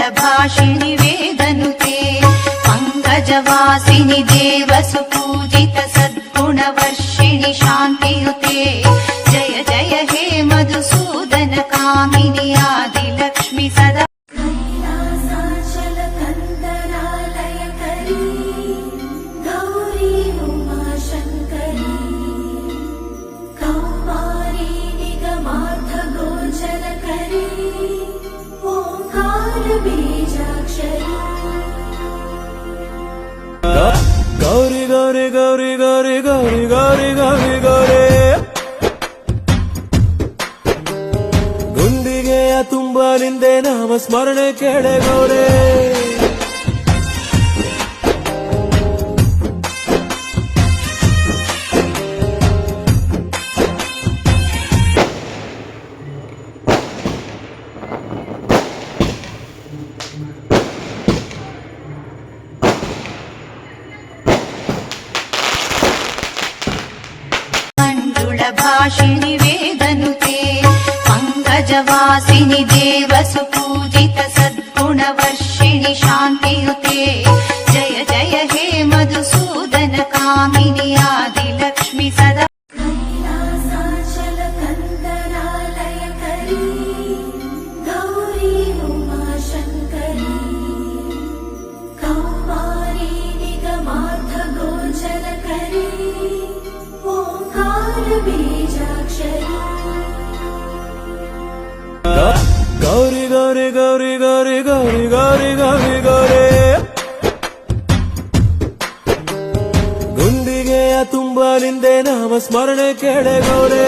मञ्जुलभाषिणि वेदनुते पङ्कजवासिनि देवसुपूजित सद्गुणवर्षिणि शान्तियुते ಗೌರಿ ಗೌರಿ ಗೌರಿ ಗೌರಿ ಗೌರಿ ಗೌರಿ ಗೌರಿ ಗೌರಿ. ಗುಂಡಿಗೆಯ ತುಂಬ ನಿಂದೆ ನಾಮ ಸ್ಮರಣೆ ಕೇಳೆ ಗೌರೇ. मञ्जुलभाषिणि वेदनुते पङ्कजवासिनि देवसुपूजित सद्गुणवर्षिणि शान्तियुते जय जय हे मधुसूदन कामिनि ಗೌರಿ ಗೌರಿ ಗೌರಿ ಗೌರಿ ಗೌರಿ ಗೌರಿ ಗೌರಿ ಗೌರಿ. ಗುಂಡಿಗೆಯ ತುಂಬ ನಿಂದೆ ನಾಮ ಸ್ಮರಣೆ ಕೇಳೆ ಗೌರೇ.